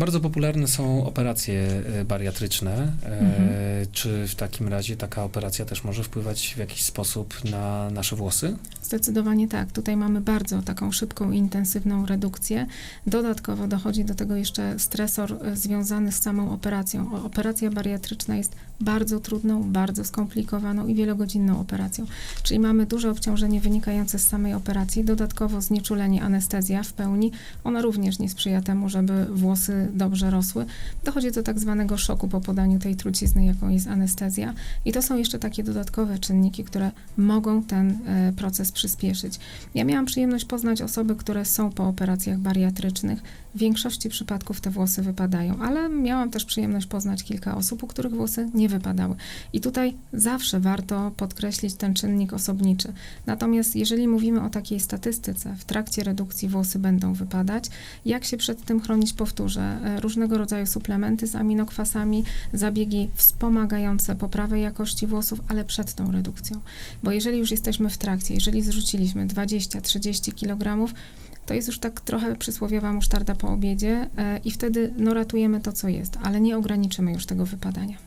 Bardzo popularne są operacje e, bariatryczne. E, Mhm. Czy w takim razie taka operacja też może wpływać w jakiś sposób na nasze włosy? Zdecydowanie tak. Tutaj mamy bardzo taką szybką i intensywną redukcję. Dodatkowo dochodzi do tego jeszcze stresor e, związany z samą operacją. Operacja bariatryczna jest bardzo trudną, bardzo skomplikowaną i wielogodzinną operacją. Czyli mamy duże obciążenie wynikające z samej operacji, dodatkowo znieczulenie, anestezja w pełni. Ona również nie sprzyja temu, żeby włosy dobrze rosły. Dochodzi do tak zwanego szoku po podaniu tej trucizny, jaką jest anestezja. I to są jeszcze takie dodatkowe czynniki, które mogą ten e, proces przyspieszyć. Ja miałam przyjemność poznać osoby, które są po operacjach bariatrycznych. W większości przypadków te włosy wypadają, ale miałam też przyjemność poznać kilka osób, u których włosy nie wypadały. I tutaj zawsze warto podkreślić ten czynnik osobniczy. Natomiast jeżeli mówimy o takiej statystyce, w trakcie redukcji włosy będą wypadać, jak się przed tym chronić, powtórzę, różnego rodzaju suplementy z aminokwasami, zabiegi wspomagające poprawę jakości włosów, ale przed tą redukcją. Bo jeżeli już jesteśmy w trakcie, jeżeli zrzuciliśmy 20-30 kg, to jest już tak trochę przysłowiowa musztarda po obiedzie e, i wtedy no, ratujemy to, co jest, ale nie ograniczymy już tego wypadania.